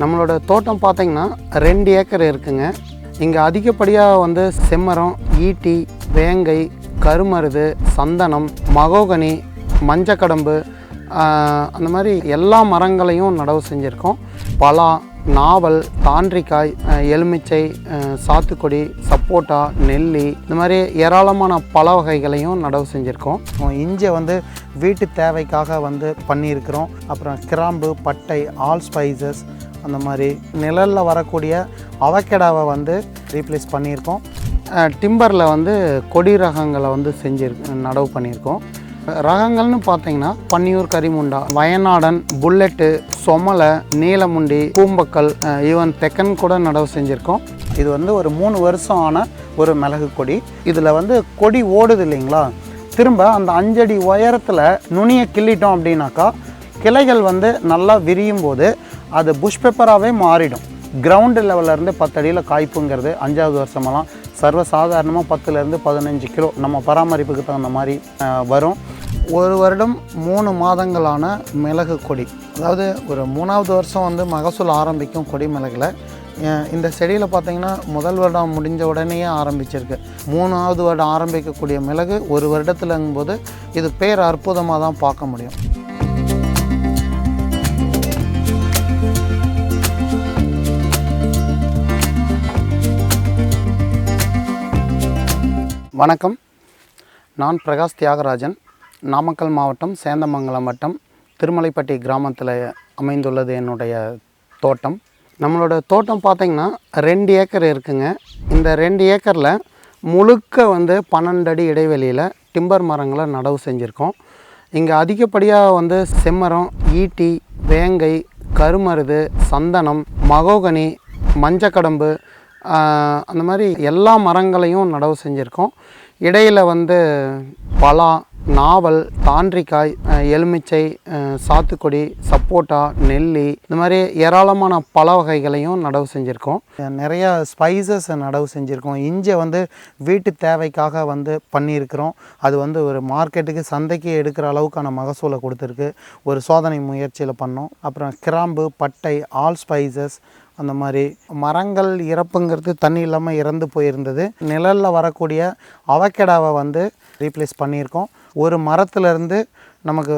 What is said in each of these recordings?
நம்மளோட தோட்டம் பார்த்தீங்கன்னா ரெண்டு ஏக்கர் இருக்குங்க. இங்கே அதிகப்படியாக வந்து செம்மரம் ஈட்டி வேங்கை கருமருது சந்தனம் மகோகனி மஞ்சக்கடம்பு அந்த மாதிரி எல்லா மரங்களையும் நடவு செஞ்சுருக்கோம். பலா நாவல் தாண்டிக்காய் எலுமிச்சை சாத்துக்கொடி சாத்துக்குடி சப்போட்டா நெல்லி இந்த மாதிரி ஏராளமான பல வகைகளையும் நடவு செஞ்சுருக்கோம். இஞ்சி வந்து வீட்டு தேவைக்காக வந்து பண்ணியிருக்கிறோம். அப்புறம் கிராம்பு பட்டை ஆல் ஸ்பைசஸ் அந்த மாதிரி நிழலில் வரக்கூடிய அவக்கடாவை வந்து ரீப்ளேஸ் பண்ணியிருக்கோம். டிம்பரில் வந்து கொடி ரகங்களை வந்து செஞ்சு நடவு பண்ணியிருக்கோம். ரகங்கள்னு பார்த்தீங்கன்னா பன்னியூர் கரிமுண்டா வயநாடன் புல்லெட்டு சொமலை நீலமுண்டி பூம்பக்கல் ஈவன் தெக்கன் கூட நடவு செஞ்சுருக்கோம். இது வந்து ஒரு மூணு வருஷம் ஆன ஒரு மிளகு கொடி. இதில் வந்து கொடி ஓடுது இல்லைங்களா? திரும்ப அந்த அஞ்சடி உயரத்தில் நுனியை கிள்ளிட்டோம் அப்படின்னாக்கா கிளைகள் வந்து நல்லா விரியும் போது அது புஷ் பேப்பராகவே மாறிடும். கிரவுண்டு லெவல்லேருந்து பத்தடியில் காய்ப்புங்கிறது அஞ்சாவது வருஷமெல்லாம் சர்வ சாதாரணமாக பத்துலேருந்து பதினஞ்சு கிலோ நம்ம பராமரிப்புக்கு தகுந்த மாதிரி வரும். ஒரு வருடம் மூணு மாதங்களான மிளகு கொடி. அதாவது ஒரு மூணாவது வருஷம் வந்து மகசூல் ஆரம்பிக்கும் கொடி மிளகுல இந்த செடியில் பார்த்தீங்கன்னா முதல் வருடம் முடிஞ்ச உடனேயே ஆரம்பிச்சிருக்கு. மூணாவது வருடம் ஆரம்பிக்கக்கூடிய மிளகு ஒரு வருடத்துலங்கும்போது இது பேர் அற்புதமாக தான் பார்க்க முடியும். வணக்கம். நான் பிரகாஷ் தியாகராஜன் நாமக்கல் மாவட்டம் சேந்தமங்கலம் வட்டம் திருமலைப்பட்டி கிராமத்தில் அமைந்துள்ளது என்னுடைய தோட்டம். நம்மளோட தோட்டம் பார்த்திங்கன்னா ரெண்டு ஏக்கர் இருக்குங்க. இந்த ரெண்டு ஏக்கரில் முழுக்க வந்து பன்னெண்டு அடி இடைவெளியில் டிம்பர் மரங்களை நடவு செஞ்சுருக்கோம். இங்கே அதிகப்படியாக வந்து செம்மரம் ஈட்டி வேங்கை கருமருது சந்தனம் மகோகனி மஞ்சக்கடம்பு அந்த மாதிரி எல்லா மரங்களையும் நடவு செஞ்சுருக்கோம். இடையில் வந்து பலா நாவல் தாண்டிக்காய் எலுமிச்சை சாத்துக்கொடி சாத்துக்குடி சப்போட்டா நெல்லி இந்த மாதிரி ஏராளமான பல வகைகளையும் நடவு செஞ்சுருக்கோம். நிறையா ஸ்பைசஸ் நடவு செஞ்சுருக்கோம். இஞ்சி வந்து வீட்டு தேவைக்காக வந்து பண்ணியிருக்கிறோம். அது வந்து ஒரு மார்க்கெட்டுக்கு சந்தைக்கு எடுக்கிற அளவுக்கான மகசூலை கொடுத்துருக்கு. ஒரு சோதனை முயற்சியில் பண்ணோம். அப்புறம் கிராம்பு பட்டை ஆல் ஸ்பைசஸ் அந்த மாதிரி மரங்கள் இறப்புங்கிறது தண்ணி இல்லாமல் இறந்து போயிருந்தது. நிழலில் வரக்கூடிய அவக்கடாவை வந்து ரீப்ளேஸ் பண்ணியிருக்கோம். ஒரு மரத்துலேருந்து நமக்கு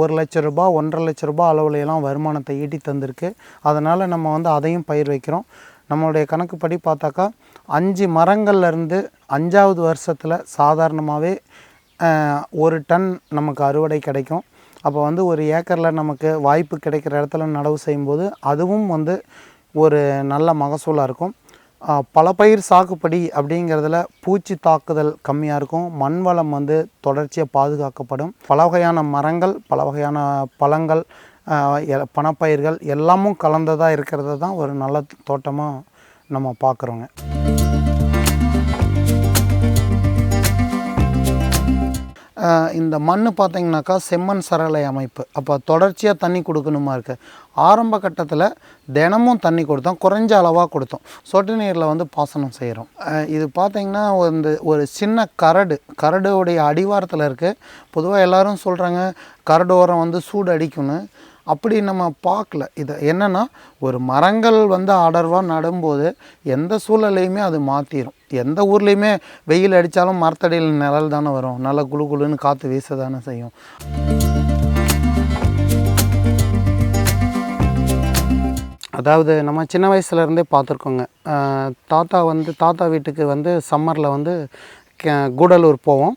ஒரு லட்ச ரூபா ஒன்றரை லட்ச ரூபா அளவுல வருமானத்தை ஈட்டி தந்திருக்கு. அதனால் நம்ம வந்து அதையும் பயிர் வைக்கிறோம். நம்மளுடைய கணக்குப்படி பார்த்தாக்கா அஞ்சு மரங்கள்லேருந்து அஞ்சாவது வருஷத்தில் சாதாரணமாகவே ஒரு டன் நமக்கு அறுவடை கிடைக்கும். அப்போ வந்து ஒரு ஏக்கரில் நமக்கு வாய்ப்பு கிடைக்கிற இடத்துல நடவு செய்யும்போது அதுவும் வந்து ஒரு நல்ல மகசூலாக இருக்கும். பல பயிர் சாகுபடி அப்படிங்கிறதுல பூச்சி தாக்குதல் கம்மியாக இருக்கும். மண் வளம் வந்து தொடர்ச்சியாக பாதுகாக்கப்படும். பல வகையான மரங்கள் பல வகையான பழங்கள் பணப்பயிர்கள் எல்லாமும் கலந்ததாக இருக்கிறது தான் ஒரு நல்ல தோட்டமாக நம்ம பார்க்குறோங்க இந்த மண் பார்த்திங்கனாக்கா செம்மண் சரளை அமைப்பு. அப்போ தொடர்ச்சியாக தண்ணி கொடுக்கணுமா இருக்குது ஆரம்ப கட்டத்தில் தினமும் தண்ணி கொடுத்தோம். குறைஞ்ச அளவாக கொடுத்தோம். சொட்டு நீரில் வந்து பாசனம் செய்கிறோம் இது பார்த்திங்கன்னா வந்து ஒரு சின்ன கரடு. கரடுடைய அடிவாரத்தில் இருக்குது பொதுவாக எல்லாரும் சொல்கிறாங்க கரடு ஓரம் வந்து சூடு அடிக்கும்னு. அப்படி நம்ம பார்க்கல. இதை என்னென்னா ஒரு மரங்கள் வந்து அடர்வாக நடும்போது எந்த சூழலையுமே அது மாற்றிடும் எந்த ஊர்லேயுமே வெயில் அடித்தாலும் மரத்தடியில் நிழல் தானே வரும். நல்லா குளு குளுன்னு காற்று வீச தானே செய்யும். அதாவது நம்ம சின்ன வயசுலேருந்தே பார்த்துருக்கோங்க. தாத்தா வந்து தாத்தா வீட்டுக்கு வந்து சம்மரில் வந்து கூடலூர் போவோம்.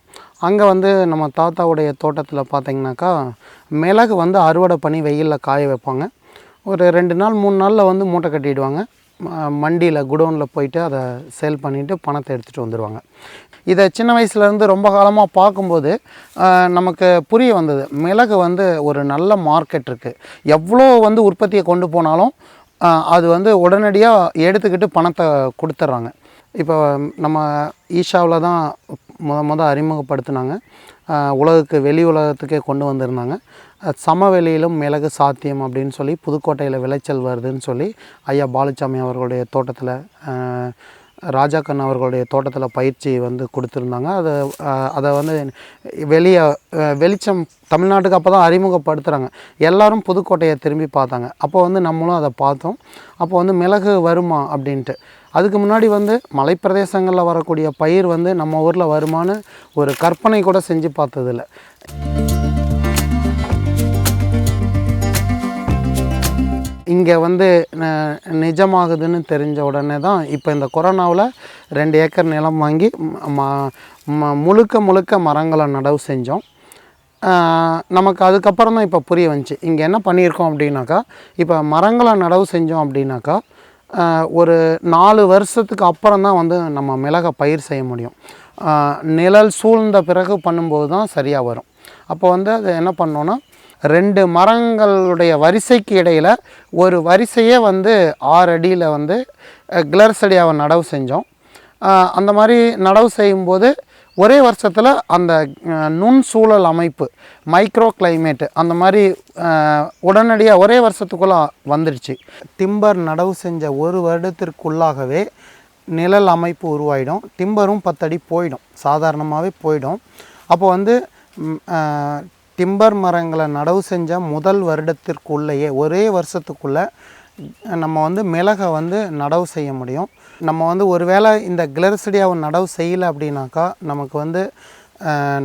அங்கே வந்து நம்ம தாத்தாவுடைய தோட்டத்தில் பார்த்திங்கனாக்கா மிளகு வந்து அறுவடை பண்ணி வெயிலில் காய வைப்பாங்க. ஒரு ரெண்டு நாள் மூணு நாளில் வந்து மூட்டை கட்டிடுவாங்க. மண்டியில் குடோனில் போயிட்டு அதை சேல் பண்ணிவிட்டு பணத்தை எடுத்துகிட்டு வந்துடுவாங்க இதை சின்ன வயசுலேருந்து ரொம்ப காலமாக பார்க்கும்போது நமக்கு புரிய வந்தது. மிளகு வந்து ஒரு நல்ல மார்க்கெட் இருக்குது எவ்வளோ வந்து உற்பத்தியை கொண்டு போனாலும் அது வந்து உடனடியாக எடுத்துக்கிட்டு பணத்தை கொடுத்துட்றாங்க இப்போ நம்ம ஈஷாவில் தான் முத முத அறிமுகப்படுத்தினாங்க. உலகுக்கு வெளி உலகத்துக்கே கொண்டு வந்திருந்தாங்க. சமவெளியிலும் மிளகு சாத்தியம் அப்படின்னு சொல்லி புதுக்கோட்டையில் விளைச்சல் வருதுன்னு சொல்லி ஐயா பாலுச்சாமி அவர்களுடைய தோட்டத்தில் ராஜாக்கன் அவர்களுடைய தோட்டத்தில் பயிற்சி வந்து கொடுத்துருந்தாங்க. அதை அதை வந்து வெளியே வெளிச்சம் தமிழ்நாட்டுக்கு அப்போ தான் அறிமுகப்படுத்துகிறாங்க எல்லோரும் புதுக்கோட்டையை திரும்பி பார்த்தாங்க. அப்போ வந்து நம்மளும் அதை பார்த்தோம். அப்போ வந்து மிளகு வருமா அப்படின்ட்டு. அதுக்கு முன்னாடி வந்து மலைப்பிரதேசங்களில் வரக்கூடிய பயிர் வந்து நம்ம ஊரில் வருமானு ஒரு கற்பனை கூட செஞ்சு பார்த்ததில்ல. இங்கே வந்து நிஜமாகுதுன்னு தெரிஞ்ச உடனே தான் இப்போ இந்த கொரோனாவில் ரெண்டு ஏக்கர் நிலம் வாங்கி ம- ம- முழுக்க முழுக்க மரங்களை நடவு செஞ்சோம். நமக்கு அதுக்கப்புறம் தான் இப்போ புரிய வந்துச்சு. இங்கே என்ன பண்ணியிருக்கோம் அப்படின்னாக்கா இப்போ மரங்களை நடவு செஞ்சோம் அப்படின்னாக்கா ஒரு நாலு வருஷத்துக்கு அப்புறம் தான் வந்து நம்ம மிளகை பயிர் செய்ய முடியும். நிழல் சூழ்ந்த பிறகு பண்ணும்போது தான் சரியாக வரும். அப்போ வந்து அது என்ன பண்ணோன்னா ரெண்டு மரங்களுடைய வரிசைக்கு இடையில் ஒரு வரிசையே வந்து ஆறு அடியில் வந்து அடியாக நடவு செஞ்சோம். அந்த மாதிரி நடவு செய்யும்போது ஒரே வருஷத்தில் அந்த நுண் சூழல் அமைப்பு மைக்ரோ கிளைமேட்டு அந்த மாதிரி உடனடியாக ஒரே வருஷத்துக்குள்ளே வந்துடுச்சு டிம்பர் நடவு செஞ்ச ஒரு வருடத்திற்குள்ளாகவே நிழல் அமைப்பு உருவாயிடும். டிம்பரும் பத்தடி போயிடும். சாதாரணமாகவே போயிடும். அப்போ வந்து டிம்பர் மரங்களை நடவு செஞ்ச முதல் வருடத்திற்குள்ளேயே ஒரே வருஷத்துக்குள்ளே நம்ம வந்து மிளகை வந்து நடவு செய்ய முடியும். நம்ம வந்து ஒருவேளை இந்த கிளர்சடியாவை நடவு செய்யலை அப்படின்னாக்கா நமக்கு வந்து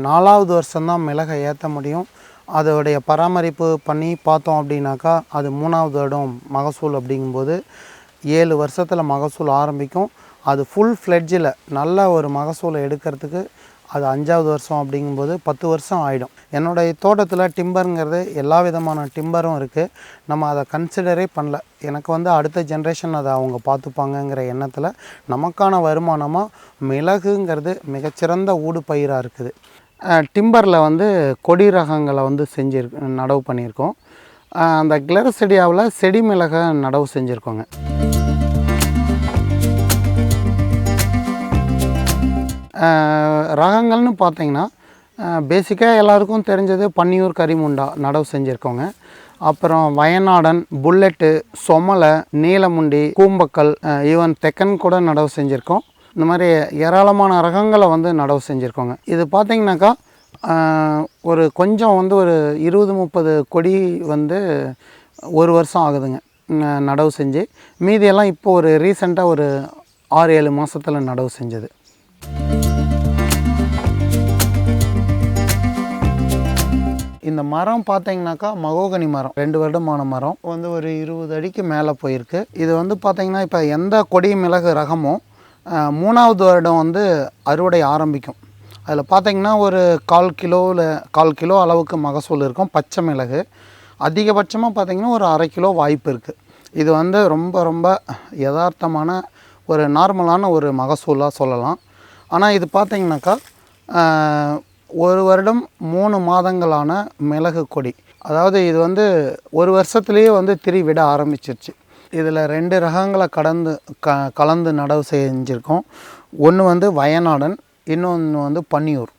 நாலாவது வருஷம்தான் மிளகை ஏற்ற முடியும். அதோடைய பராமரிப்பு பண்ணி பார்த்தோம் அப்படின்னாக்கா அது மூணாவது வருடம் மகசூல் அப்படிங்கும்போது ஏழு வருஷத்தில் மகசூல் ஆரம்பிக்கும். அது ஃபுல் ஃப்ளெட்ஜில் நல்ல ஒரு மகசூலை எடுக்கிறதுக்கு அது அஞ்சாவது வருஷம் அப்படிங்கும்போது பத்து வருஷம் ஆகிடும் என்னுடைய தோட்டத்தில் டிம்பருங்கிறது எல்லா விதமான டிம்பரும் இருக்குது நம்ம அதை கன்சிடரே பண்ணல. எனக்கு வந்து அடுத்த ஜென்ரேஷன் அதை அவங்க பார்த்துப்பாங்கங்கிற எண்ணத்தில் நமக்கான வருமானமாக மிளகுங்கிறது மிகச்சிறந்த ஊடு பயிராக இருக்குது. டிம்பரில் வந்து கொடி ரகங்களை வந்து செஞ்சிரு நடவு பண்ணியிருக்கோம். அந்த அந்த கிளரசெடியாவில் செடி மிளகை நடவு செஞ்சுருக்கோங்க. ரகங்கள்னு பார்த்தீங்கன்னா பேசிக்காக எல்லாருக்கும் தெரிஞ்சது பன்னியூர் கரிமுண்டா நடவு செஞ்சுருக்கோங்க அப்புறம் வயநாடன் புல்லெட்டு சொமலை நீலமுண்டி கூம்பக்கல் ஈவன் தெக்கன் கூட நடவு செஞ்சுருக்கோம். இந்த மாதிரி ஏராளமான ரகங்களை வந்து நடவு செஞ்சுருக்கோங்க. இது பார்த்திங்கனாக்கா ஒரு கொஞ்சம் வந்து ஒரு இருபது முப்பது கொடி வந்து ஒரு வருஷம் ஆகுதுங்க நடவு செஞ்சு. மீதியெல்லாம் இப்போ ஒரு ரீசெண்டாக ஒரு ஆறு ஏழு மாதத்தில் நடவு செஞ்சது. இந்த மரம் பார்த்தீங்கன்னாக்கா மகோகனி மரம் ரெண்டு வருடமான மரம். வந்து ஒரு இருபது அடிக்கு மேலே போயிருக்கு. இது வந்து பார்த்தீங்கன்னா இப்போ எந்த கொடி மிளகு ரகமோ மூணாவது வருடம் வந்து அறுவடை ஆரம்பிக்கும். அதில் பார்த்தீங்கன்னா ஒரு கால் கிலோவில் கால் கிலோ அளவுக்கு மகசூல் இருக்கும் பச்சை மிளகு. அதிகபட்சமாக பார்த்தீங்கன்னா ஒரு அரை கிலோ வாய்ப்பு இருக்குது இது வந்து ரொம்ப ரொம்ப யதார்த்தமான ஒரு நார்மலான ஒரு மகசூலாக சொல்லலாம். ஆனால் இது பார்த்திங்கனாக்கா ஒரு வருடம் மூணு மாதங்களான மிளகு கொடி. அதாவது இது வந்து ஒரு வருஷத்துலேயே வந்து திரி விட ஆரம்பிச்சிருச்சு. இதில் ரெண்டு ரகங்களை கடந்து க கலந்து நடவு செஞ்சுருக்கோம். ஒன்று வந்து வயநாடன் இன்னொன்று வந்து பன்னியூர்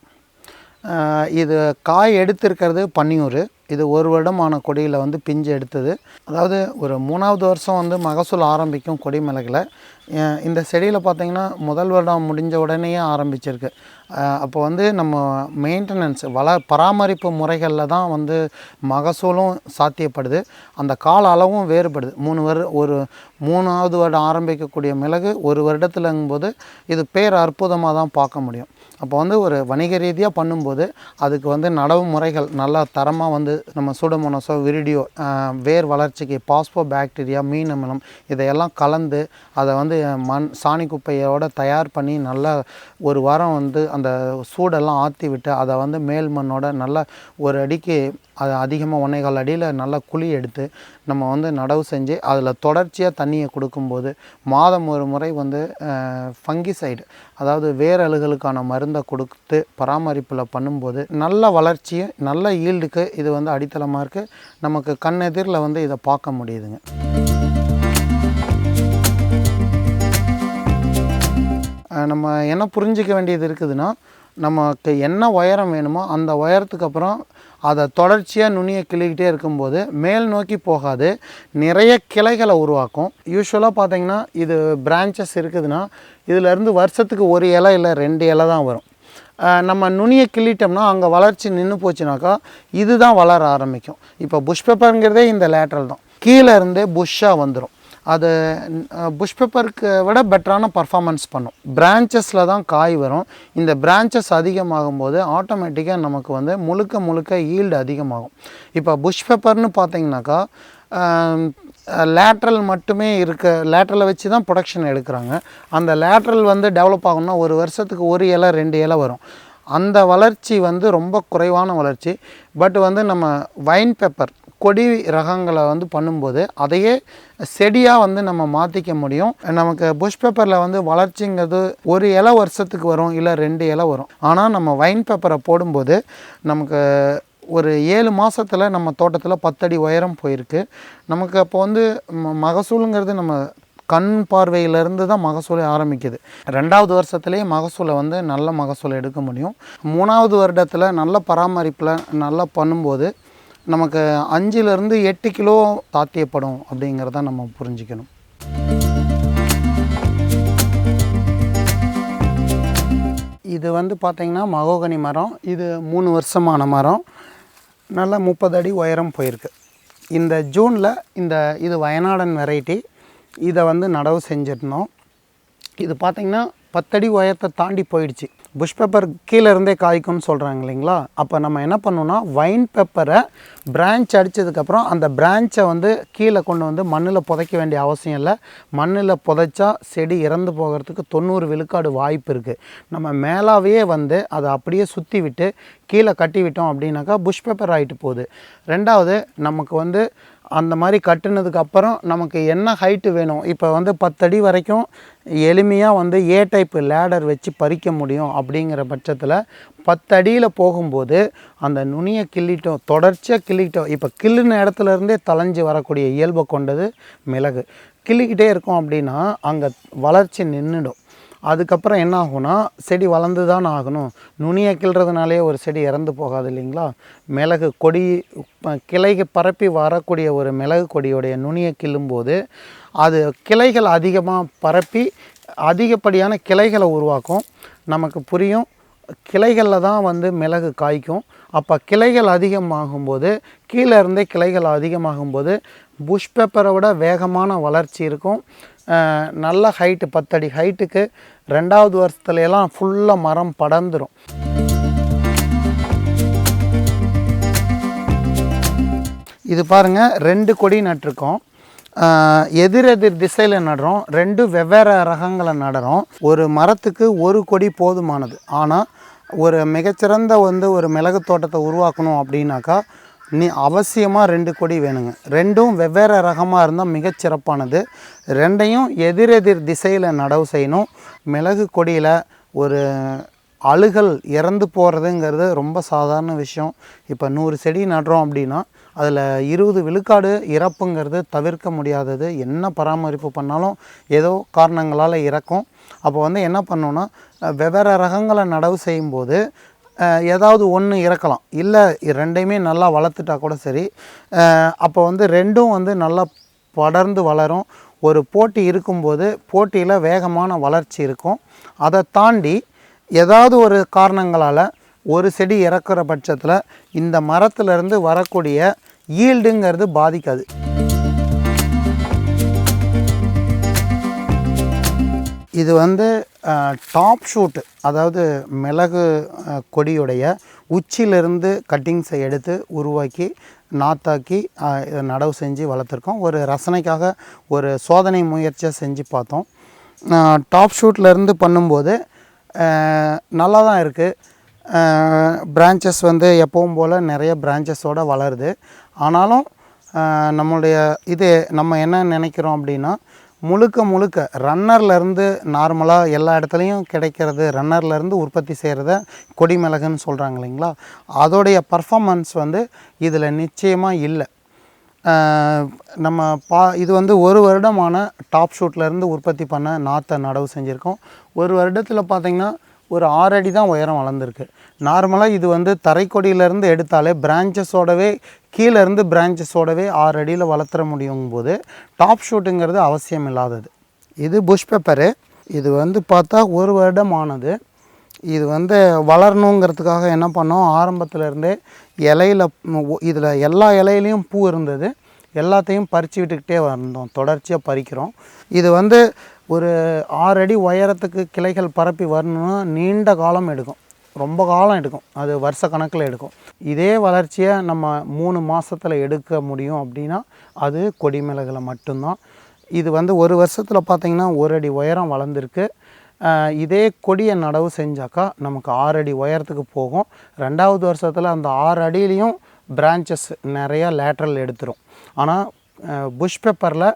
இது காய் எடுத்திருக்கிறது பன்னியூர் இது ஒரு வருடமான கொடியில் வந்து பிஞ்சு எடுத்தது. அதாவது ஒரு மூணாவது வருஷம் வந்து மகசூல் ஆரம்பிக்கும் கொடி மிளகில். இந்த செடியில் பார்த்தீங்கன்னா முதல் வருடம் முடிஞ்ச உடனேயே ஆரம்பிச்சிருக்கு. அப்போ வந்து நம்ம மெயின்டெனன்ஸ் வள பராமரிப்பு முறைகளில் தான் வந்து மகசூலும் சாத்தியப்படுது. அந்த கால அளவும் வேறுபடுது. மூணு வரு ஒரு மூணாவது வருடம் ஆரம்பிக்கக்கூடிய மிளகு ஒரு வருடத்துலங்கும்போது இது பேர் அற்புதமாக தான் பார்க்க முடியும். அப்போ வந்து ஒரு வணிக ரீதியாக பண்ணும்போது அதுக்கு வந்து நடவு முறைகள் நல்லா தரமாக வந்து நம்ம சூடமோனோசோ விரிடியோ வேர் வளர்ச்சிக்கு பாஸ்போ பாக்டீரியா மீன் அமிலம் இதையெல்லாம் கலந்து அதை வந்து மண் சாணி குப்பையோட தயார் பண்ணி நல்லா ஒரு வாரம் வந்து அந்த சூடெல்லாம் ஆற்றி விட்டு அதை வந்து மேல் மண்ணோட நல்லா ஒரு அடிக்கு அது அதிகமாக ஒன்றேகால் அடியில் நல்லா குழி எடுத்து நம்ம வந்து நடவு செஞ்சு அதில் தொடர்ச்சியாக தண்ணியை கொடுக்கும்போது மாதம் ஒரு முறை வந்து ஃபங்கிசைடு அதாவது வேரழுகளுக்கான மருந்தை கொடுத்து பராமரிப்பில் பண்ணும்போது நல்ல வளர்ச்சியும் நல்ல ஈல்டுக்கு இது வந்து அடித்தளமாக இருக்குது நமக்கு கண்ணெதிரில் வந்து இதை பார்க்க முடியுதுங்க. நம்ம என்ன புரிஞ்சிக்க வேண்டியது இருக்குதுன்னா நமக்கு என்ன உயரம் வேணுமோ அந்த உயரத்துக்கு அப்புறம் அதை தொடர்ச்சியாக நுனியை கிள்ளிக்கிட்டே இருக்கும்போது மேல் நோக்கி போகாது நிறைய கிளைகளை உருவாக்கும். யூஸ்வலாக பார்த்திங்கன்னா இது பிரான்ச்சஸ் இருக்குதுன்னா இதிலேருந்து வருஷத்துக்கு ஒரு இலை இல்லை ரெண்டு இலை தான் வரும். நம்ம நுனியை கிள்ளிட்டோம்னா அங்கே வளர்ச்சி நின்று போச்சுனாக்கா இது தான் வளர ஆரம்பிக்கும். இப்போ புஷ் பேப்பருங்கிறதே இந்த லேட்ரல் தான். கீழே இருந்தே புஷ்ஷாக வந்துடும் அது புஷ் பேப்பருக்கு விட பெட்டரான பர்ஃபாமன்ஸ் பண்ணும். பிரான்ச்சஸில் தான் காய் வரும். இந்த பிரான்ச்சஸ் அதிகமாகும் போது ஆட்டோமேட்டிக்காக நமக்கு வந்து முழுக்க முழுக்க ஈல்டு அதிகமாகும். இப்போ புஷ் பேப்பர்னு பார்த்தீங்கன்னாக்கா லேட்ரல் மட்டுமே இருக்க லேட்ரலை வச்சு தான் ப்ரொடக்ஷன் எடுக்கிறாங்க. அந்த லேட்ரல் வந்து டெவலப் ஆகணும்னா ஒரு வருஷத்துக்கு ஒரு இலை ரெண்டு இலை வரும். அந்த வளர்ச்சி வந்து ரொம்ப குறைவான வளர்ச்சி. பட் வந்து நம்ம வைன் பெப்பர் கொடி ரகங்களை வந்து பண்ணும்போது அதையே செடியாக வந்து நம்ம மாற்றிக்க முடியும். நமக்கு புஷ் பேப்பரில் வந்து வளர்ச்சிங்கிறது ஒரு இலை வருஷத்துக்கு வரும் இல்லை ரெண்டு இலை வரும். ஆனால் நம்ம வைன் பேப்பரை போடும்போது நமக்கு ஒரு ஏழு மாதத்தில் நம்ம தோட்டத்தில் பத்தடி உயரம் போயிருக்கு. நமக்கு அப்போ வந்து ம- மகசூலுங்கிறது நம்ம கண் பார்வையிலேருந்து தான் மகசூலை ஆரம்பிக்குது. ரெண்டாவது வருஷத்துலேயே மகசூலை வந்து நல்ல மகசூலை எடுக்க முடியும். மூணாவது வருடத்தில் நல்ல பராமரிப்பில் நல்லா பண்ணும்போது நமக்கு அஞ்சுலேருந்து எட்டு கிலோ சாத்தியப்படும் அப்படிங்கிறத நம்ம புரிஞ்சுக்கணும். இது வந்து பார்த்திங்கன்னா மகோகனி மரம். இது மூணு வருஷமான மரம். நல்லா முப்பது அடி உயரம் போயிருக்கு. இந்த ஜூனில் இந்த இது வயநாடன் வெரைட்டி. இதை வந்து நடவு செஞ்சிருந்தோம். இது பார்த்திங்கன்னா பத்தடி உயரத்தை தாண்டி போயிடுச்சு. புஷ் பெப்பர் கீழே இருந்தே காய்க்கும்னு சொல்கிறாங்க இல்லைங்களா? அப்போ நம்ம என்ன பண்ணோன்னா வைன் பெப்பரை பிரான்ச் அடித்ததுக்கப்புறம் அந்த பிரான்ச்சை வந்து கீழே கொண்டு வந்து மண்ணில் புதைக்க வேண்டிய அவசியம் இல்லை. மண்ணில் புதைச்சா செடி இறந்து போகிறதுக்கு தொண்ணூறு விழுக்காடு வாய்ப்பு இருக்குது நம்ம மேலாவே வந்து அதை அப்படியே சுற்றி விட்டு கீழே கட்டி விட்டோம் அப்படின்னாக்கா புஷ் பேப்பர் ஆகிட்டு போகுது. ரெண்டாவது நமக்கு வந்து அந்த மாதிரி கட்டினதுக்கு அப்புறம் நமக்கு என்ன ஹைட்டு வேணும்? இப்போ வந்து பத்தடி வரைக்கும் எளிமையாக வந்து ஏ டைப் லேடர் வச்சு பறிக்க முடியும் அப்படிங்கிற பட்சத்தில் பத்தடியில் போகும்போது அந்த நுனியை கிள்ளிட்டோம் தொடர்ச்சியாக கிள்ளிட்டோம் இப்போ கிள்ளுன இடத்துல இருந்தே வரக்கூடிய இயல்பை கொண்டது மிளகு. கிள்ளிக்கிட்டே இருக்கோம் அப்படின்னா அங்கே வளர்ச்சி நின்றுடும் அதுக்கப்புறம் என்ன ஆகும்னா செடி வளர்ந்து தான் ஆகணும். நுனியை கிள்றதுனாலே ஒரு செடி இறந்து போகாது இல்லைங்களா? மிளகு கொடி கிளைக்கு பரப்பி வரக்கூடிய ஒரு மிளகு கொடியுடைய நுனியை கிள்ளும்போது அது கிளைகள் அதிகமாக பரப்பி அதிகப்படியான கிளைகளை உருவாக்கும். நமக்கு புரியும். கிளைகளில் தான் வந்து மிளகு காய்க்கும். அப்போ கிளைகள் அதிகமாகும்போது கீழே இருந்தே கிளைகள் அதிகமாகும்போது புஷ் பேப்பரை விட வேகமான வளர்ச்சி இருக்கும். நல்ல ஹைட்டு பத்தடி ஹைட்டுக்கு ரெண்டாவது வருஷத்துலலாம் ஃபுல்லாக மரம் படர்ந்துடும் இது பாருங்க ரெண்டு கொடி நட்டிருக்கோம். எதிரெதிர் திசையில் நடுறோம். ரெண்டு வெவ்வேறு ரகங்களை நடுறோம். ஒரு மரத்துக்கு ஒரு கொடி போதுமானது. ஆனால் ஒரு மிகச்சிறந்த வந்து ஒரு மிளகு தோட்டத்தை உருவாக்கணும் அப்படின்னாக்கா நீ அவசியமாக ரெண்டு கொடி வேணுங்க. ரெண்டும் வெவ்வேறு ரகமாக இருந்தால் மிகச்சிறப்பானது ரெண்டையும் எதிரெதிர் திசையில் நடவு செய்யணும். மிளகு கொடியில் ஒரு அழுகல் இறந்து போகிறதுங்கிறது ரொம்ப சாதாரண விஷயம். இப்போ நூறு செடி நடுறோம் அப்படின்னா அதில் இருபது விழுக்காடு இறப்புங்கிறது தவிர்க்க முடியாதது. என்ன பராமரிப்பு பண்ணாலும் ஏதோ காரணங்களால் இறக்கும். அப்போ வந்து என்ன பண்ணோன்னா வெவ்வேறு ரகங்களை நடவு செய்யும்போது ஏதாவது ஒன்று இறக்கலாம். இல்லை ரெண்டையுமே நல்லா வளர்த்துட்டா கூட சரி. அப்போ வந்து ரெண்டும் வந்து நல்லா படர்ந்து வளரும். ஒரு போட்டி இருக்கும்போது போட்டியில் வேகமான வளர்ச்சி இருக்கும். அதை தாண்டி ஏதாவது ஒரு காரணங்களால் ஒரு செடி இறக்குற பட்சத்தில் இந்த மரத்துலேருந்து வரக்கூடிய ஈல்டுங்கிறது பாதிக்காது. இது வந்து டாப் ஷூட் அதாவது மிளகு கொடியுடைய உச்சியிலிருந்து கட்டிங்ஸை எடுத்து உருவாக்கி நாத்தாக்கி இதை நடவு செஞ்சு வளர்த்துருக்கோம். ஒரு ரசனைக்காக ஒரு சோதனை முயற்சியாக செஞ்சு பார்த்தோம். டாப் ஷூட்லேருந்து பண்ணும்போது நல்லா தான் இருக்குது பிரான்ச்சஸ் வந்து எப்பவும் போல் நிறைய பிரான்ச்சஸோடு வளருது. ஆனாலும் நம்மளுடைய இது நம்ம என்ன நினைக்கிறோம் அப்படின்னா முழுக்க முழுக்க ரன்னர்லேருந்து நார்மலாக எல்லா இடத்துலையும் கிடைக்கிறது ரன்னர்லேருந்து உற்பத்தி செய்கிறத கொடிமிளகுன்னு சொல்கிறாங்க இல்லைங்களா? அதோடைய பர்ஃபாமன்ஸ் வந்து இதில் நிச்சயமாக இல்லை. நம்ம பா இது வந்து ஒரு வருடமான டாப் ஷூட்லேருந்து உற்பத்தி பண்ண நாற்றை நடவு செஞ்சுருக்கோம். ஒரு வருடத்தில் பார்த்திங்கன்னா ஒரு ஆறடி தான் உயரம் வளர்ந்துருக்கு. நார்மலாக இது வந்து தரைக்கொடியிலேருந்து எடுத்தாலே பிரான்ச்சஸோடவே கீழே இருந்து பிரான்ச்சஸோடவே ஆறு அடியில் வளர்த்துற முடியும்போது டாப் ஷூட்டுங்கிறது அவசியம் இல்லாதது. இது புஷ் பெப்பரு இது வந்து பார்த்தா ஒரு வருடம் ஆனது. இது வந்து வளரணுங்கிறதுக்காக என்ன பண்ணோம்? ஆரம்பத்துலேருந்தே இருந்தே இலையில இதில் எல்லா இலையிலையும் பூ இருந்தது. எல்லாத்தையும் பறித்து விட்டுக்கிட்டே வந்தோம். தொடர்ச்சியாக பறிக்கிறோம். இது வந்து ஒரு ஆறு அடி உயரத்துக்கு கிளைகள் பரப்பி வரணும்னா நீண்ட காலம் எடுக்கும். ரொம்ப காலம் எடுக்கும். அது வருஷ கணக்கில் எடுக்கும். இதே வளர்ச்சியை நம்ம மூணு மாதத்தில் எடுக்க முடியும் அப்படின்னா அது கொடி மிளகுல மட்டும்தான். இது வந்து ஒரு வருஷத்தில் பார்த்தீங்கன்னா ஒரு அடி உயரம் வளர்ந்துருக்கு. இதே கொடியை நடவு செஞ்சாக்கா நமக்கு ஆறு அடி உயரத்துக்கு போகும். ரெண்டாவது வருஷத்தில் அந்த ஆறு அடியிலையும் பிரான்ச்சஸ் நிறையா லேட்ரல் எடுத்துரும். ஆனால் புஷ் பேப்பரில்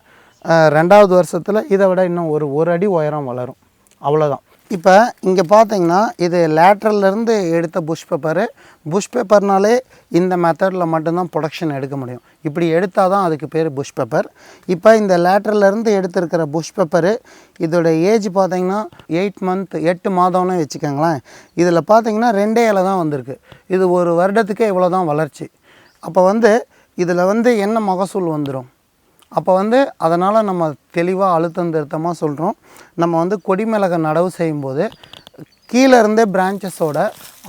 ரெண்டாவது வருஷத்தில் இதை விட இன்னும் ஒரு ஒரு அடி உயரம் வளரும். அவ்வளோதான் இப்போ இங்கே பார்த்தீங்கன்னா இது லேட்ரல்லேருந்து எடுத்த புஷ் பேப்பரு புஷ் பேப்பர்னாலே இந்த மெத்தடில் மட்டும்தான் ப்ரொடக்ஷன் எடுக்க முடியும். இப்படி எடுத்தால் தான் அதுக்கு பேர் புஷ் பேப்பர் இப்போ இந்த லேட்ரல்லேருந்து எடுத்திருக்கிற புஷ் பேப்பரு இதோட ஏஜ் பார்த்தீங்கன்னா எயிட் மந்த் எட்டு மாதம்னு வச்சுக்கோங்களேன். இதில் பார்த்தீங்கன்னா ரெண்டே இலை தான் வந்திருக்கு. இது ஒரு வருடத்துக்கே இவ்வளோ தான் வளர்ச்சி. அப்போ வந்து இதில் வந்து என்ன மகசூல் வந்துடும் அப்போ வந்து அதனால் நம்ம தெளிவாக அழுத்தம் திருத்தமாக சொல்கிறோம் நம்ம வந்து கொடிமிளகை நடவு செய்யும்போது கீழே இருந்தே பிரான்ச்சஸோட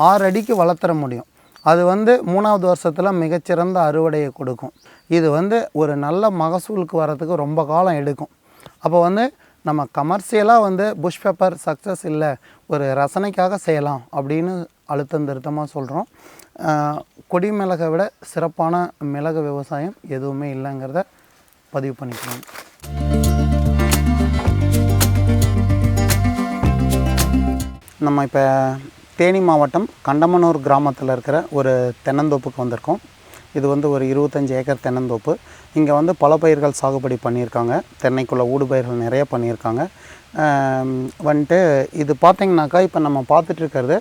ஆறு அடிக்கு வளர்த்துற முடியும். அது வந்து மூணாவது வருஷத்தில் மிகச்சிறந்த அறுவடையை கொடுக்கும். இது வந்து ஒரு நல்ல மகசூலுக்கு வரத்துக்கு ரொம்ப காலம் எடுக்கும். அப்போ வந்து நம்ம கமர்ஷியலாக வந்து புஷ் பேப்பர் சக்ஸஸ் இல்லை ஒரு ரசனைக்காக செய்யலாம் அப்படின்னு அழுத்தம் திருத்தமாக சொல்கிறோம் கொடி மிளகை விட சிறப்பான மிளகு விவசாயம் எதுவுமே இல்லைங்கிறத பதிவு பண்ணிக்கலாம். நம்ம இப்போ தேனி மாவட்டம் கண்டமனூர் கிராமத்தில் இருக்கிற ஒரு தென்னந்தோப்புக்கு வந்திருக்கோம். இது வந்து ஒரு இருபத்தஞ்சி ஏக்கர் தென்னந்தோப்பு. இங்கே வந்து பல பயிர்கள் சாகுபடி பண்ணியிருக்காங்க. தென்னைக்குள்ளே ஊடுபயிர்கள் நிறைய பண்ணியிருக்காங்க. வந்துட்டு இது பார்த்திங்கனாக்கா இப்போ நம்ம பார்த்துட்ருக்கிறது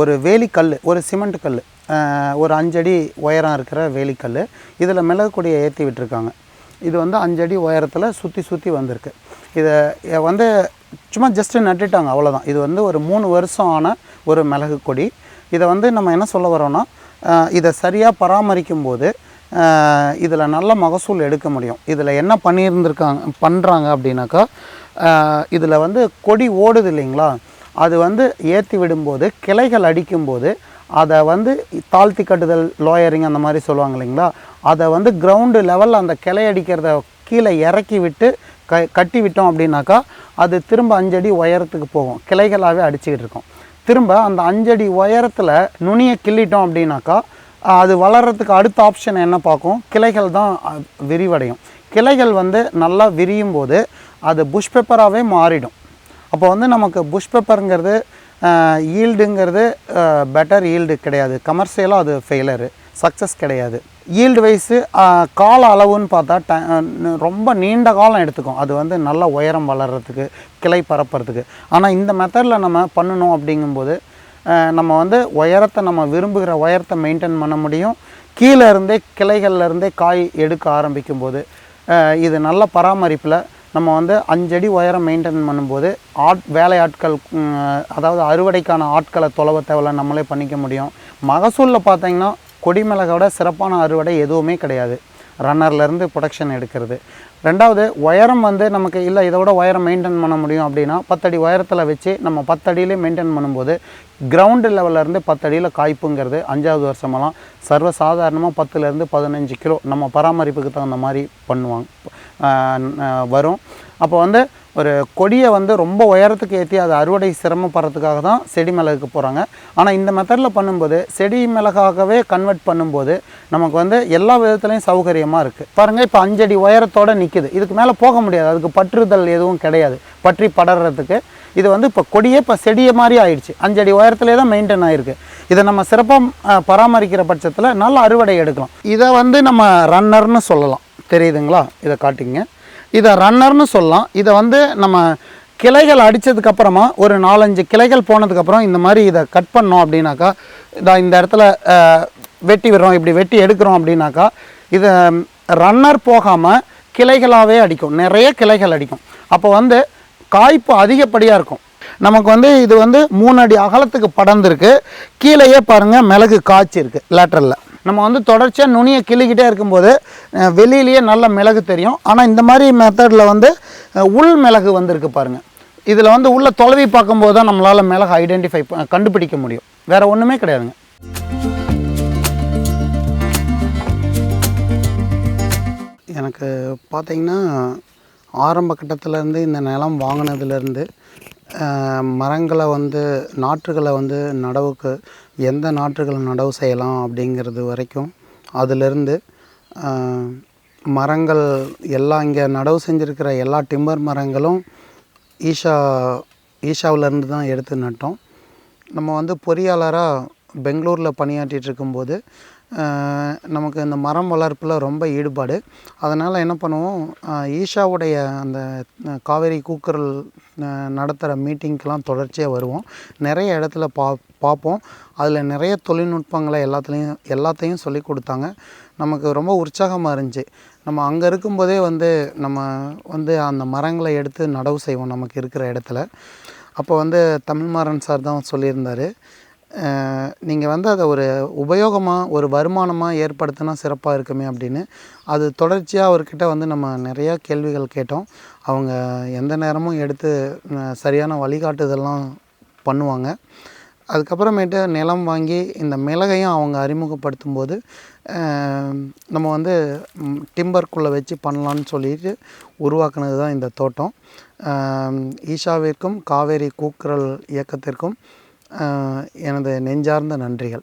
ஒரு வேலிக்கல் ஒரு சிமெண்ட் கல் ஒரு அஞ்சடி உயரம் இருக்கிற வேலிக்கல் இதில் மிளகு கொடியை ஏற்றி விட்டுருக்காங்க. இது வந்து அஞ்சடி உயரத்தில் சுற்றி சுற்றி வந்திருக்கு. இதை வந்து சும்மா ஜஸ்ட்டு நட்டுட்டாங்க அவ்வளோதான் இது வந்து ஒரு மூணு வருஷம் ஆன ஒரு மிளகு கொடி. இதை வந்து நம்ம என்ன சொல்ல வரோன்னா இதை சரியாக பராமரிக்கும் போது இதில் நல்ல மகசூல் எடுக்க முடியும். இதில் என்ன பண்ணியிருந்திருக்காங்க பண்ணுறாங்க அப்படின்னாக்கா இதில் வந்து கொடி ஓடுது இல்லைங்களா? அது வந்து ஏற்றி விடும்போது கிளைகள் அடிக்கும்போது அதை வந்து தாழ்த்தி கட்டுதல் லோயரிங் அந்த மாதிரி சொல்லுவாங்க இல்லைங்களா? அதை வந்து கிரவுண்டு லெவலில் அந்த கிளை அடிக்கிறத கீழே இறக்கி விட்டு க கட்டி விட்டோம் அப்படின்னாக்கா அது திரும்ப அஞ்சடி உயரத்துக்கு போகும். கிளைகளாகவே அடிச்சுக்கிட்டு இருக்கும். திரும்ப அந்த அஞ்சடி உயரத்தில் நுனியை கிள்ளிட்டோம் அப்படின்னாக்கா அது வளர்கிறதுக்கு அடுத்த ஆப்ஷன் என்ன பார்க்கும்? கிளைகள் தான் விரிவடையும். கிளைகள் வந்து நல்லா விரியும் போது அது புஷ் பேப்பராகவே மாறிடும். அப்போ வந்து நமக்கு புஷ் பேப்பருங்கிறது ஈல்டுங்கிறது பெட்டர் ஈல்டு கிடையாது. கமர்ஷியலாக அது ஃபெயிலரு சக்ஸஸ் கிடையாது. ஈல்டு வைஸு கால அளவுன்னு பார்த்தா ட ரொம்ப நீண்ட காலம் எடுத்துக்கும். அது வந்து நல்லா உயரம் வளர்கிறதுக்கு கிளை பரப்புறதுக்கு. ஆனால் இந்த மெத்தடில் நம்ம பண்ணணும் அப்படிங்கும்போது நம்ம வந்து உயரத்தை நம்ம விரும்புகிற உயரத்தை மெயின்டைன் பண்ண முடியும். கீழே இருந்தே கிளைகள்லேருந்தே காய் எடுக்க ஆரம்பிக்கும் போது இது நல்ல பராமரிப்பில் நம்ம வந்து அஞ்சடி உயரம் மெயின்டைன் பண்ணும்போது ஆட் வேலை ஆட்கள் அதாவது அறுவடைக்கான ஆட்களை தொலைவ தேவையில்ல நம்மளே பண்ணிக்க முடியும். மகசூலில் பார்த்தீங்கன்னா கொடிமிளகோட சிறப்பான அறுவடை எதுவுமே கிடையாது. ரன்னர்லேருந்து ப்ரொடக்ஷன் எடுக்கிறது. ரெண்டாவது உயரம் வந்து நமக்கு இல்லை இதை விட உயரம் மெயின்டைன் பண்ண முடியும் அப்படின்னா பத்தடி உயரத்தில் வச்சு நம்ம பத்தடியிலே மெயின்டைன் பண்ணும்போது கிரவுண்டு இருந்து பத்தடியில் காய்ப்புங்கிறது அஞ்சாவது வருஷமெல்லாம் சர்வ சாதாரணமாக பத்துலேருந்து பதினஞ்சு கிலோ நம்ம பராமரிப்புக்கு தகுந்த மாதிரி பண்ணுவாங்க. வரும். அப்போ வந்து ஒரு கொடியை வந்து ரொம்ப உயரத்துக்கு ஏற்றி அதை அறுவடை சிரமப்படுறதுக்காக தான் செடி மிளகுக்கு போகிறாங்க ஆனால் இந்த மெத்தடில் பண்ணும்போது செடி மிளகாகவே கன்வெர்ட் பண்ணும்போது நமக்கு வந்து எல்லா விதத்துலையும் சௌகரியமாக இருக்குது பாருங்கள் இப்போ அஞ்சடி உயரத்தோடு நிற்கிது இதுக்கு மேலே போக முடியாது. அதுக்கு பற்றுதல் எதுவும் கிடையாது. பற்றி படறதுக்கு இது வந்து இப்போ கொடியே இப்போ செடியை மாதிரி ஆயிடுச்சு. அஞ்சடி உயரத்துலேயே தான் மெயின்டைன் ஆகிருக்கு இதை நம்ம சிறப்பாக பராமரிக்கிற பட்சத்தில் நல்ல அறுவடை எடுக்கலாம். இதை வந்து நம்ம ரன்னர்னு சொல்லலாம். தெரியுதுங்களா? இதை காட்டிங்க இதை ரன்னர்னு சொல்லலாம். இதை வந்து நம்ம கிளைகள் அடித்ததுக்கப்புறமா ஒரு நாலஞ்சு கிளைகள் போனதுக்கப்புறம் இந்த மாதிரி இதை கட் பண்ணோம் அப்படின்னாக்கா இதை இந்த இடத்துல வெட்டி விடுறோம் இப்படி வெட்டி எடுக்கிறோம் அப்படின்னாக்கா இதை ரன்னர் போகாமல் கிளைகளாகவே அடிக்கும். நிறைய கிளைகள் அடிக்கும். அப்போ வந்து காய்ப்பு அதிகப்படியாக இருக்கும். நமக்கு வந்து இது வந்து மூணு அடி அகலத்துக்கு படர்ந்துருக்கு. கீழேயே பாருங்கள் மிளகு காய்ச்சிருக்கு லேட்டரில் நம்ம வந்து தொடர்ச்சியாக நுனியை கிள்ளிக்கிட்டே இருக்கும்போது வெளியிலேயே நல்ல மிளகு தெரியும். ஆனால் இந்த மாதிரி மெத்தடில் வந்து உள் மிளகு வந்திருக்கு பாருங்கள் இதில் வந்து உள்ள தொலைவி பார்க்கும்போது தான் நம்மளால் மிளகு ஐடென்டிஃபை கண்டுபிடிக்க முடியும். வேறு ஒன்றுமே கிடையாதுங்க. எனக்கு பார்த்தீங்கன்னா ஆரம்ப கட்டத்திலேருந்து இந்த நிலம் வாங்கினதுலேருந்து மரங்களை வந்து நாற்றுகளை வந்து நடவுக்கு எந்த நாற்றுகளை நடவு செய்யலாம் அப்படிங்கிறது வரைக்கும் அதிலிருந்து மரங்கள் எல்லாம் இங்கே நடவு செஞ்சுருக்கிற எல்லா டிம்பர் மரங்களும் ஈஷா ஈஷாவிலேருந்து தான் எடுத்து நட்டோம். நம்ம வந்து பொறியாளராக பெங்களூரில் பணியாற்றிட்டு இருக்கும்போது நமக்கு இந்த மரம் வளர்ப்பில் ரொம்ப ஈடுபாடு. அதனால் என்ன பண்ணுவோம் ஈஷாவுடைய அந்த காவேரி கூக்குரல் நடத்துகிற மீட்டிங்க்கெலாம் தொடர்ச்சியாக வருவோம். நிறைய இடத்துல பா பார்ப்போம் அதில் நிறைய தொழில்நுட்பங்களை எல்லாத்துலேயும் எல்லாத்தையும் சொல்லி கொடுத்தாங்க. நமக்கு ரொம்ப உற்சாகமாக இருந்துச்சு. நம்ம அங்கே இருக்கும்போதே வந்து நம்ம வந்து அந்த மரங்களை எடுத்து நடவு செய்வோம் நமக்கு இருக்கிற இடத்துல. அப்போ வந்து தமிழ்மாறன் சார் தான் சொல்லியிருந்தார். நீங்கள் வந்து அதை ஒரு உபயோகமாக ஒரு வருமானமாக ஏற்படுத்தினா சிறப்பாக இருக்குமே அப்படின்னு அது தொடர்ச்சியாக அவர்கிட்ட வந்து நம்ம நிறையா கேள்விகள் கேட்டோம். அவங்க எந்த நேரமும் எடுத்து சரியான வழிகாட்டுதெல்லாம் பண்ணுவாங்க. அதுக்கப்புறமேட்டு நிலம் வாங்கி இந்த மிளகையும் அவங்க அறிமுகப்படுத்தும் போது நம்ம வந்து டிம்பர்க்குள்ளே வச்சு பண்ணலான்னு சொல்லிட்டு உருவாக்குனது தான் இந்த தோட்டம். ஈஷாவிற்கும் காவேரி கூக்குரல் இயக்கத்திற்கும் எனது நெஞ்சார்ந்த நன்றிகள்.